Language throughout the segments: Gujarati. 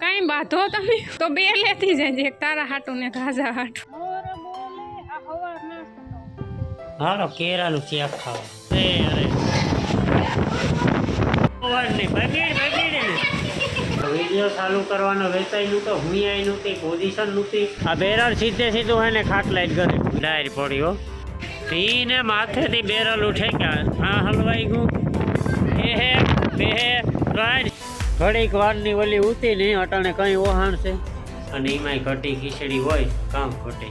કાંઈ બાંધો તમે તો બે લેતી જાય એક તારા હાટું ને ગાજા હાટું. હાલો કેરાનું શેક ખાવા. એ અરે. સવારની બગીડ બગીડ ને વીડિયો ચાલુ કરવાનો વેચાઈ નું તો હુંયાઈ નહોતી પોઝિશન નહોતી આ બેરલ સીધે સીધું હે ને ખાટલા જ ઘરે ડાયર પડી હો. પીને માથેથી બેરલ ઉઠે ક્યાં આ હલવાઈ ગયું. એ હે બે હે. ત્રણ ઘડીક વારની વલી ઉતી નહીં અટાણે કઈ ઓહાણ છે? અને એમાંય ઘટી ખીચડી હોય, કામ ઘટે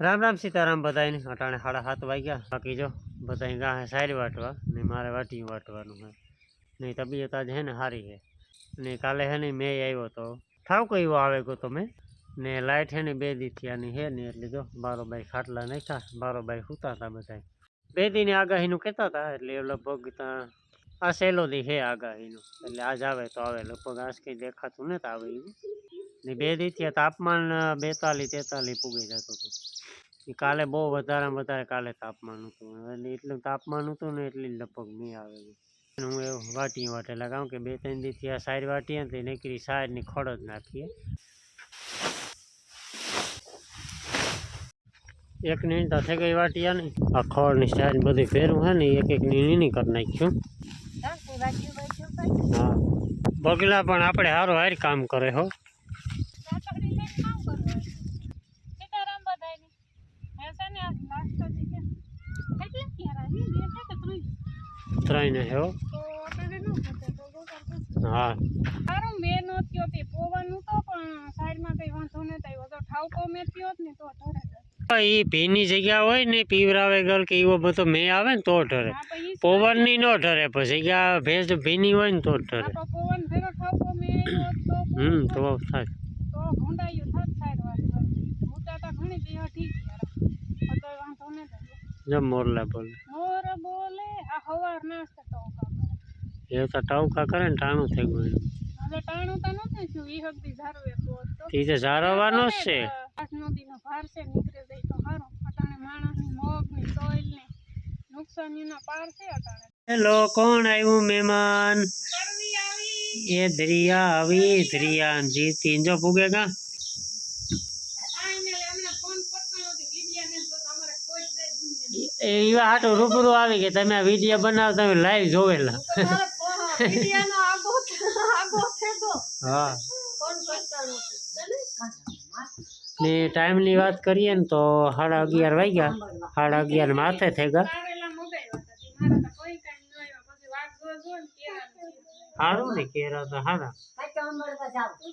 રામ રામ સીતારામ બધાને અટાણે સાડા સાત વાગ્યા. બાકી જો બધા ગાહે સારી વાટવા ને મારે વાટી વાટવાનું હોય. ને તબિયત આજે હે ને સારી છે ને કાલે હે ને મેં આવ્યો તો થાવ એવો આવે ગયો તો મેં. ને લાઇટ હે ને બે દી થયાની હે ને એટલે જો, બારોબાઈ ખાટલા નાખ્યા, બારોબાઈ સૂતા હતા બધા બે દીની આગાહીનું કહેતા હતા, એટલે લગભગ ત્યાં આ સહેલો દી હે આગાહીનું. એટલે આજ આવે તો આવે, લગભગ આજ કંઈ દેખાતું નથી આવે એવું. ને બે દીથી તાપમાન બેતાલીસ તેતાલીસ પૂગી જતું હતું. કાલે બહુ વધારે વધારે કાલે તાપમાન હતું. એટલે એટલું તાપમાન હતું ને એટલી લગભગ નહીં આવેલી. હું એવું વાટી વાટેલા કારણ કે બે ત્રણ દીથી આ સાઈડ વાટીએ ને નીકળી સાઈડની ખડ જ નાખીએ. એક નીણ તો થઈ ગઈ વાટિયા ને. આ ખડની સાઈડ બધી ફેરવું હે ને એક એક નીણી કરી નાખ્યું. હા બગલા પણ આપણે સારું હાર કામ કરે હો. ત્રણ હે હો. હા. સારું મેં નો થયો તે પોવાનું તો પણ સાઈડમાં કઈ વાંધો ન થયો. તો ઠાવકો મેં થયો જ ને તો ઠરે એ ભીની જગ્યા હોય ને પીવરાવે ગલ કે એવો બધો મેં આવે ને તો ઠરે. પવનની ન ઠરે પછી જગ્યા ભેજ ભીની હોય ને તો ઠરે. તો પવન ભેરો ઠાવકો મેં હમ તો થાય. તો ભૂંડાયું થાત સાઈડ વાત ઘણી દેવા ઠીક યાર તો વાંધો ન થયો. જો મોરલા બોલે. નાસ્તા તો કરે એ તો ટવકા કરે ને ટાણું થઈ ગયું એનું. હવે ટાણું તો નથી થયું ઈ હકદી ધારવે પોત. તો ઈ તો ઝારવાનો જ છે. આઠ નદીનો ભાર છે નીકળે જાય તો સારું અટાણે માણસની મોગની સોઈલની નુકસાનીના પાર છે અટાણે. હેલો કોણ આવ્યું મહેમાન? કરવી આવી. એ ધ્રિયા આવી ધ્રિયા જીતી. જો પૂગે કા આ એને એમને ફોન કરતો નથી વિડિયા ને તો તમારે કોઈ જ નહીં દુનિયા એ એવા હાટો રૂબરૂ આવી કે તમે આ વીડિયો બનાવો તમે લાઈવ જોવેલા. વિડિયાનો આગો આગો છે તો હા. ફોન કરતા નથી ને ટાઈમની વાત કરીએ ને તો સાડા અગિયાર વાગ્યા. સાડા અગિયાર માથે થઈ ગયા. કારેલા મગાવ્યા હતા. તે મારા તો કોઈ કાંઈ ન આવ્યા. પછી વાત જો જો ને કેળા સારું ને કેરા તો સારા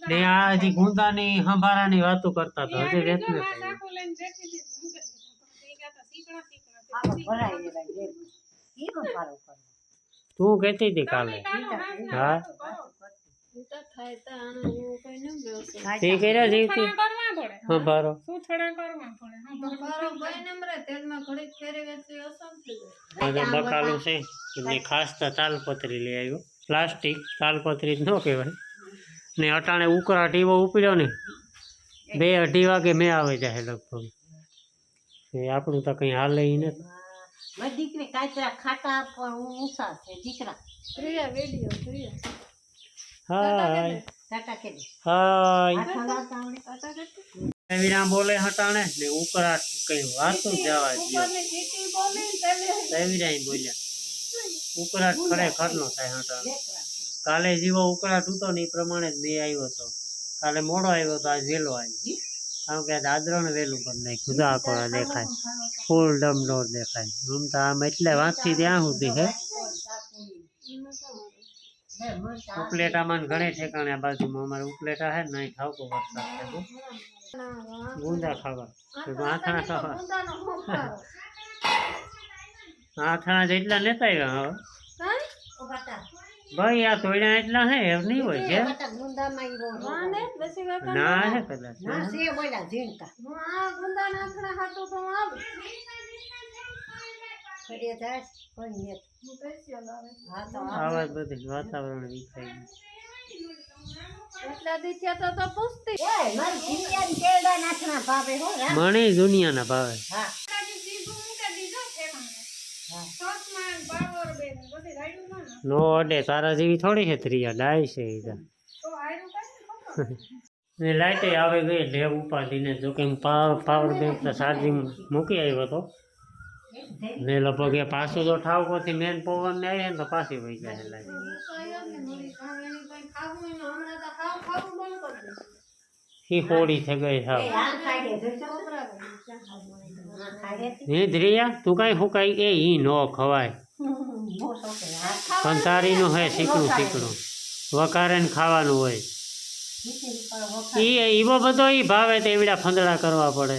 ને આ હજી ગુંદાની સંભારાની વાતો કરતા હતા. હજી રેત ને તા કહેતી હતી કાલે. હા? તે કર્યા છે પડે? સંભારો શું થોડા કરવા પડે? અને બકાલું છે. એટલે ખાસ તો તાલપત્રી લઈ આવ્યો. પ્લાસ્ટિક તાલપત્રી જ ન કહેવાય. ને અટાણે ઉકળાટ એવો ઉપડ્યો ને બે અઢી વાગે મેં આવે જાય લગભગ. એ આપણું તો કંઈ હાલે ઈ નથી. મારી દીકરી કાચરા ખાતા પણ ઊંચા છે દીકરા. હાય. ટાટા કે હાય. બોલે હટાણે ને ઉકળાટ કઈ વાતું જવા દો રવિરામ બોલ્યા. ઉકરાટ ખરેખર નો થાય હટાણે. કાલે જેવો ઉકળાટ હતો ને એ પ્રમાણે જ મેં આવ્યો હતો કાલે મોડો આવ્યો તો આજ વહેલો આવ્યો. કારણ કે આજ આદરણ વહેલું કરી નાખ્યું તો દેખાય ફૂલ ડમડોર દેખાય. આમ તો આમ એટલે વાંચથી ત્યાં સુધી છે ઉપલેટામાં ઘણે ઠેકાણે બાજુમાં અમારે ઉપલેટા છે ને અહીં ઠાવકો વરસાદ છે. ગુંદા ખાવા. આથણા ખાવા. આથણા જેટલા લેતા આવ્યા હવે. ભાઈ આ ધોળ્યા એટલા હે એમ નહીં હોય છે બધા ગુંદામાં ઈ બહુ ના ને બેસી વાતા ના હે કદાચ ના છે બોલ્યા ઝીણકા. હું આ ગુંદા નાખણા હાટું તો હું આવું. ફરીએ જાય છે, કોઈ નહીં. હું પેશિયલ આવે હા તો આવા જ બધી વાતાવરણ વિખાઈ ગયું. એટલા દી થયા તો તો પૂછતી. એ મારી જીવિયાની કેળા નાખના ભાવે હો રા મને દુનિયાના ભાવે. હા કાજી સીધું મૂકે દીધો ઠેકાણે હા સોસમાં ને અડે તારા જેવી થોડી છે ત્રિયા ડાય છે એ કઈ ને ખબર ને ગઈ લેવ ઉપાડીને જો કે પાવર પાવર બેંક ચાર્જિંગ મૂકી આવ્યો હતો ને લગભગ એ પાછું જો ઠાવકોથી મેન પવન ને આવે ને તો પાછી વહી જાય કઈ કઈ દીધું એ હોળી થઈ ગઈ હા હે, ધ્રિયા, તું કાંઈ હુકાઈ, એ ઈ ન ખવાય. કંતારીનું હે શીકણું શીકણું વકારે ને ખાવાનું હોય. એ ઈવો બધો ઈ ભાવે તો એવડા ફંદડા કરવા પડે.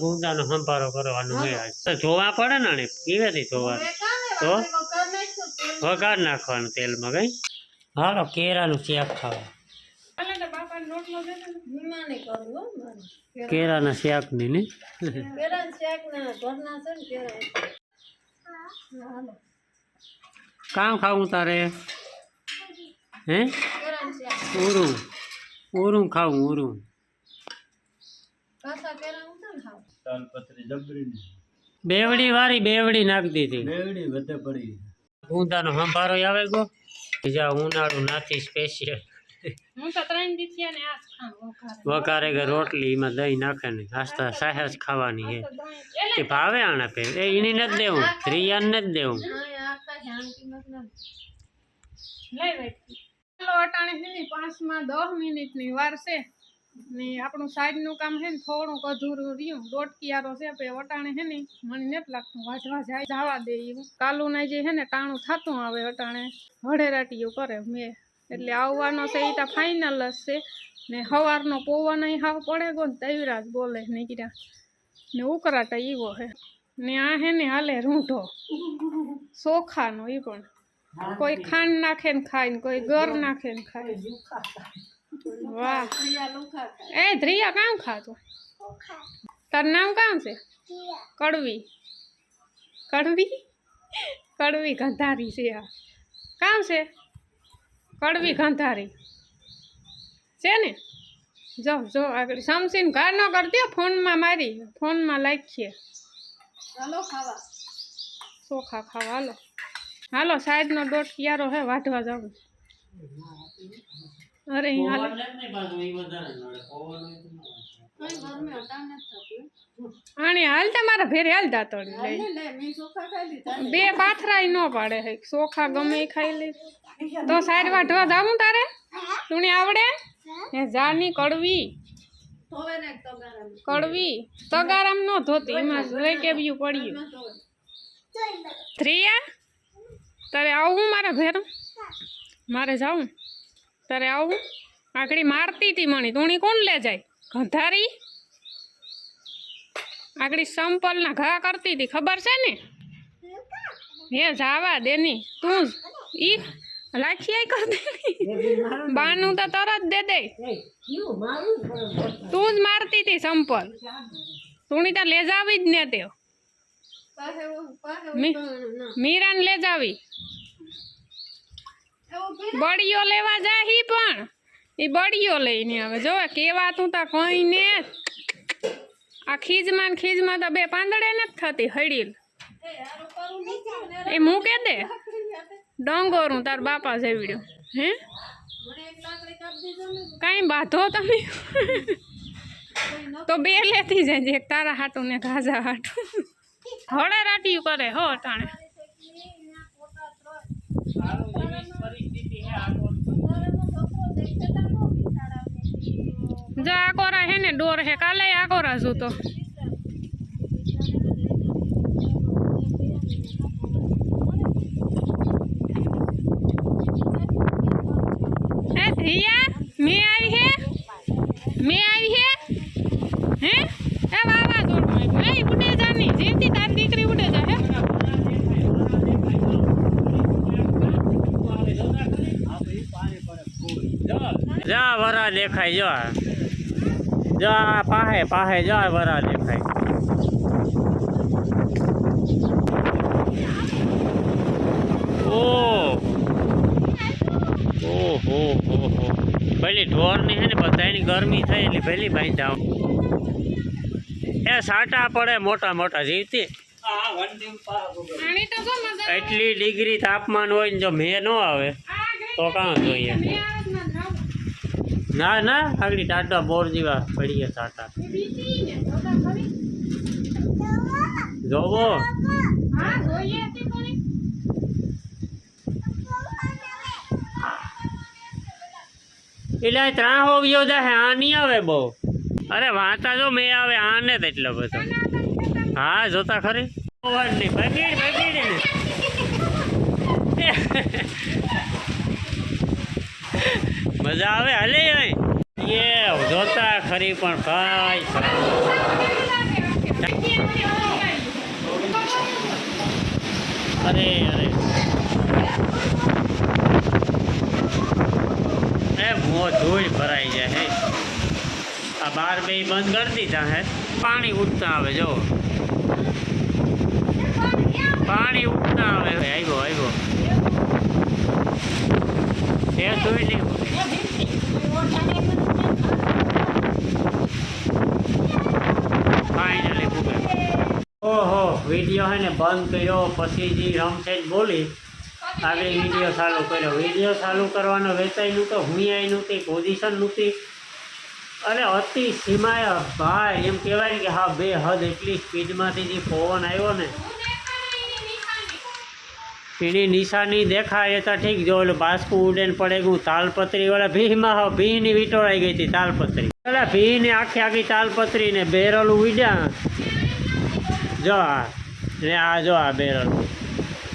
ગુંદાનો સંભારો કરવાનો હોય તો જોવા પડે ને આને કેવાથી જોવાનું. ને તો? વઘાર નાખવાનું તેલમાં કઈ? હાલો કેરાનું શેક ખાવા. કેરાના શેકની? ને શાક ને ને કામ ખાવું તારે? હે? ઓરું ઓરું ઉરું ઉરું ખાવું જબરીની. બેવડી વાળી બેવડી નાખી દીધી. બેવડી વધે પડી. ઊંધાનો સંભારો આવે ગો. બીજા ઉનાળું નાથી સ્પેશિયલ હું તો ત્રણ દી થયા ને આ જ ખાઉં વઘારે. વઘારે કે રોટલી એમાં દહીં નાખે ને આસ્તા સાહેજ ખાવાની હે તો દહીં. એટલે તે ભાવે આના પે એ એની નથી દેવું ત્રિયાને નથી દેવું અહીં આ કાંઈ જાણ કિંમત નથી. લઈ બેઠી. ચાલો અટાણે છે ને પાંચમાં દસ મિનિટની વાર છે ને આપણું સાઈડનું કામ છે ને થોડુંક અધૂરું રહ્યું દોટકિયારો છે પછી અટાણે છે ને મને નથી લાગતું વાંચવા જાય જવા દે એવું કાલુના જે છે ને ટાણું થતું આવે અટાણે હળેરાટીયું કરે મેં એટલે આવવાનો છે એ તો ફાઇનલ જ છે. ને સવારનો પવન હાવ પડે ગો ને તૈવરા જ બોલે નીકળ્યા. ને ઉકરાટ એવો હે. ને આ હે ને હાલે રૂંઢો. ચોખાનો એ પણ. કોઈ ખાંડ નાખે ને ખાય ને કોઈ ગર નાખે ને ખાય. વાહ. એ ધ્રિયા કામ ખાતું? તાર નામ કામ છે? કડવી. કડવી? કડવી ગંધારી છે આ. કામ છે? કડવી ગંધારી છે ને? જો જો આગળ. સમસીન ઘર ન કરતી ફોનમાં મારી. ફોનમાં લાખીએ. હાલો ખાવા. ચોખા ખાવા હાલો. હાલો સાઈડનો દોટ ક્યારો હે વાઢવા જાઉં. અરે હાલો. આણી હાલ તમારા ભેરે હાલ દાતડી લઈ. બે પાથરાય ન પાડે હે. ચોખા ગમે ખાઈ લે. તો સાઈડ વાઢવા જાવું તારે? તુણી આવડે? હે જાની કડવી. કડવી. તગારામ નો ધોતી એમાં લઈ કેવ્યું પડ્યું. થ્રીયા તારે આવું મારા ભેર મારે જાવું? તારે આવું? આકડી મારતી હતી મણી. તુણી કોણ લે જાય? ગંધારી? આગળ સંપલના ઘા કરતી હતી ખબર છે ને? હે જાવા દેની તું જ ઈ રાખી આઈ કર દે બાનું તો તરત દે દે. તું જ મારતી હતી સંપલ. તુણી તો લે જાવી જ ને તે મીરાન મીરાને લે જાવી બળીઓ લેવા જાહી પણ. એ બળીઓ લઈને આવે. જો કેવા તું તા કઈ ને. આ ખીજમાં ખીજમાં તો બે પાંદડે નથી થતી હડીલ એ મૂકે દે. ડોંગોરું તાર બાપા જેવડ્યું. હે? કાંઈ બાંધો તમે? તો બે લેતી જાય એક તારા હાટું ને ગાજા હાટું. હળે રાટિયું કરે, હો, ટાણે. જો કોરા હે ને, ડોર હે, કાલે આકોરા છું તો. હે ધ્રિયા મેં આવી હે? મેં આવી હે? હે? એ વાવા દોડ એ ઉડે જાની જા વરા દેખાય જો. જો આ પાહે પાહે જો આ વરા દેખાય. ઓ ઓહો હો હો. પેલી ઢોરની છે ને બધાની ગરમી થઈ એટલે પેલી બાંધા એ સાટા પડે મોટા મોટા જીવતી. એટલી ડિગ્રી તાપમાન હોય ને જો મેં ન આવે તો કાં જોઈએ? ના ના ના આગળ ટાટા બોર જેવા પડી ગયા ને ખરી જોવો હા એટલે ત્રણ હોવ્યો જાહે આ નહીં આવે બહુ. અરે વાંચા જો મેં આવે આને જ એટલો બધો. હા જોતા ખરી. અવાજ નહીં ને. મજા આવે, હલે અહીં એ જોતા ખરી પણ કાંઈ અરે અરે. એ મો ધૂળ ભરાઈ જાય, હે. આ બાર બે બંધ કરી દીધા, હે. પાણી ઉઠતા આવે, જો. પાણી ઉઠતા આવે. હવે આવ્યો આવ્યો. એ નહીં ફાઇનલી ઓહો વીડિયો હે ને બંધ કર્યો પછી જે રમશેજ બોલી આગળ વીડિયો ચાલુ કર્યો. વીડિયો ચાલુ કરવાનો વેચાઈ નહોતો હુંયાઈ નહોતી પોઝિશન નહોતી. અરે અતિ સીમાય ભાઈ એમ કહેવાય ને કે હા બે હદ એટલી સ્પીડમાંથી જે પવન આવ્યો ને એની નિશાની દેખાય તો ઠીક જો ઓલું બાસ્કું ઉડે પડે ગયું તાલપત્રી વાળા ભીમાં હા ભીની વીટોળાઈ ગઈ હતી તાલપત્રી. પેલા ભીને આખી આખી તાલપત્રી ને બેરલ ઉડ્યા. જો આ ને આ જો આ બેરલ.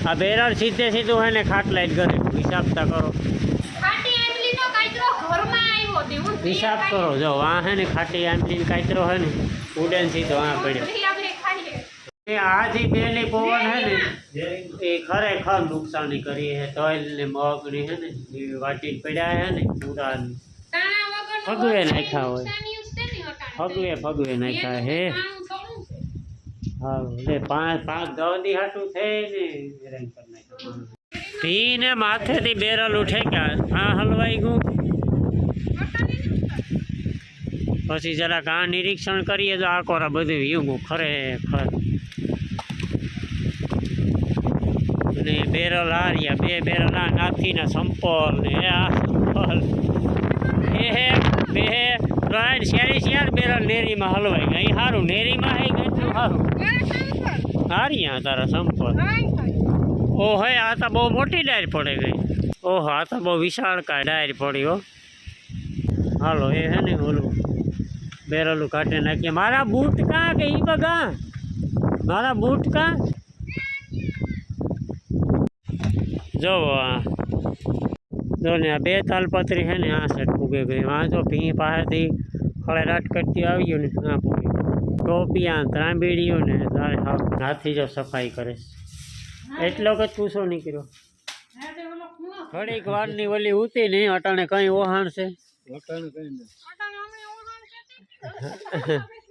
આ બેરલ સીધે સીધું હોય ને ખાટલા જ ઘરે. હિસાબ તા કરો. ખાટી હિસાબ કરો. જો આ હે ને ખાટી આંબલી કાતરો હે ને ઉડે સીધો આ પડ્યો. એ આજી બેની પવન હે ને એ ખરેખર નુકસાની કરી હે તલ ને મગ ને હે ને એ વાટી પડ્યા હે ને પૂરા તાણા વગરનું ફગવે કોઈ નાખ્યા હોય. નુકસાની જ છે ને અટાણે. ફગવે ફગવે નાખ્યા હે એનું તાણું થોડું છે. હા એટલે પાંચ પાંચ દસ દી હાટું થઈ ને હેરાન કરી નાખ્યા ભી ને માથેથી બેરલ ઉઠે ક્યાં આ હલવાઈ ગયું અટાણે નથી. પછી જરાક આ નિરીક્ષણ કરીએ તો આ કોરા બધું વીગું ખરેખર અને બેરલ આ રહ્યા બે બેરલ આ નાથીના સંપલ ને આ સંપલ. એ હે, બે ત્રણ શેરી શેર બેરલ નેરીમાં હલવાઈ અહીં સારું નેરીમાં હે ગયું સારું ઘરે કામ કર. હારી? આ તારા સંપલ. ઓ હે, આ તો બહુ મોટી ડાયર પડી ગઈ. ઓહો આ તો બહુ વિશાળ કા ડાયર પડી, હો. હાલો, એ હે ને ઓલું બેરલું કાઢી નાખીએ. મારા બૂટ કાં કે એ બગા? મારા બૂટ કાં? આ. જો ને આ બે તાલપત્રી છે ને આ સેટ પૂગે ગઈ. આ જો ભી પાસેથી હળે રાટ કરતી આવ્યું ને આ પૂગી ટોપિયા ત્રાંબીડીઓ ને તારે હાથી જો સફાઈ કરે એટલો જ પૂછો નીકળ્યો. થોડીક. વારની ઓલી ઉતી નહીં અટાણે કઈ ઓહાણ છે?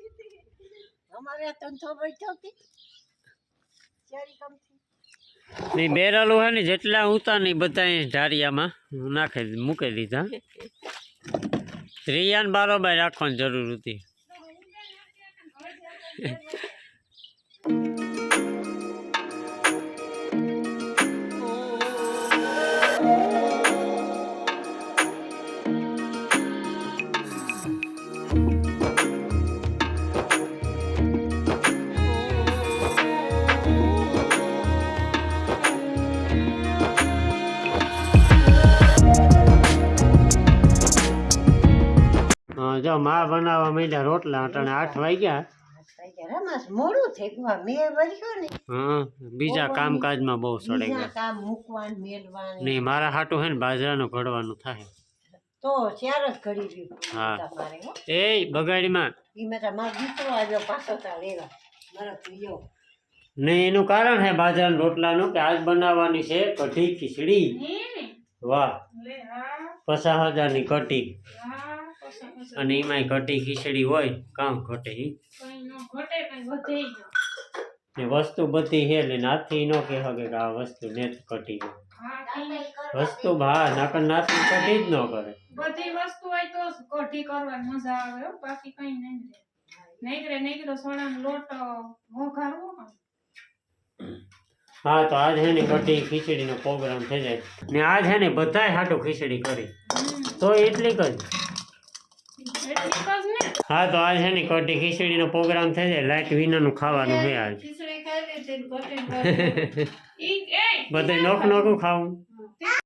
અમારે ધંધો બેઠો હતી નહીં બેરલું હે ને જેટલા ઉતા નહીં બધા ઢારિયામાં નાખી મૂકી દીધા. રિયાન બારોબાર રાખવાની જરૂર હતી. જો માં બનાવવા માંડ્યા રોટલા અટાણે આઠ વાગ્યા. રમસ મોડું થઈ ગયું. મેં વર્યો ને. હા બીજા કામકાજમાં બહુ સડે ગયા. કામ મૂકવાનું મેળવાનું. નહીં મારા હાટું હે ને બાજરાનું ઘડવાનું થાય. તો ચાર જ ઘડી રહ્યું હા. એ બગાડીમાં. એમાં તો મારો દીકરો આવ્યો પાછો તા લેવા મારો પ્રિયો ને એનું કારણ હે બાજરાના રોટલાનું કે આજ બનાવવાની છે કઢી ખીચડી. વાહ. લે હા. પચાસ હજારની પસા અને એમાંય ઘટી ખીચડી હોય કામ ઘટે નો ઘટે ન. ને વસ્તુ બધી હે એટલે નાથી નો કે કે આ વસ્તુ ને છે હા ઈ વસ્તુ ભા નકર નાથી ઘટી જ ન કરે. બધી વસ્તુ હોય તો ઘટી કરવાની મજા આવે બાકી કઈ નહીં નહીતરે નહીતરે સોનાનો લોટ વઘારવો હા તો આજ હે ને ખીચડી ખીચડીનો પ્રોગ્રામ થઈ જાય. ને આજ હે ને બધાય હાટું ખીચડી કરી. તો એટલી જ ને હા તો આજ છે ને કટી ખીચડીનો પ્રોગ્રામ થઈ જાય લાઈટ વિનાનું ખાવાનું છે આજ. બધે નોખ નોખું ખાવું.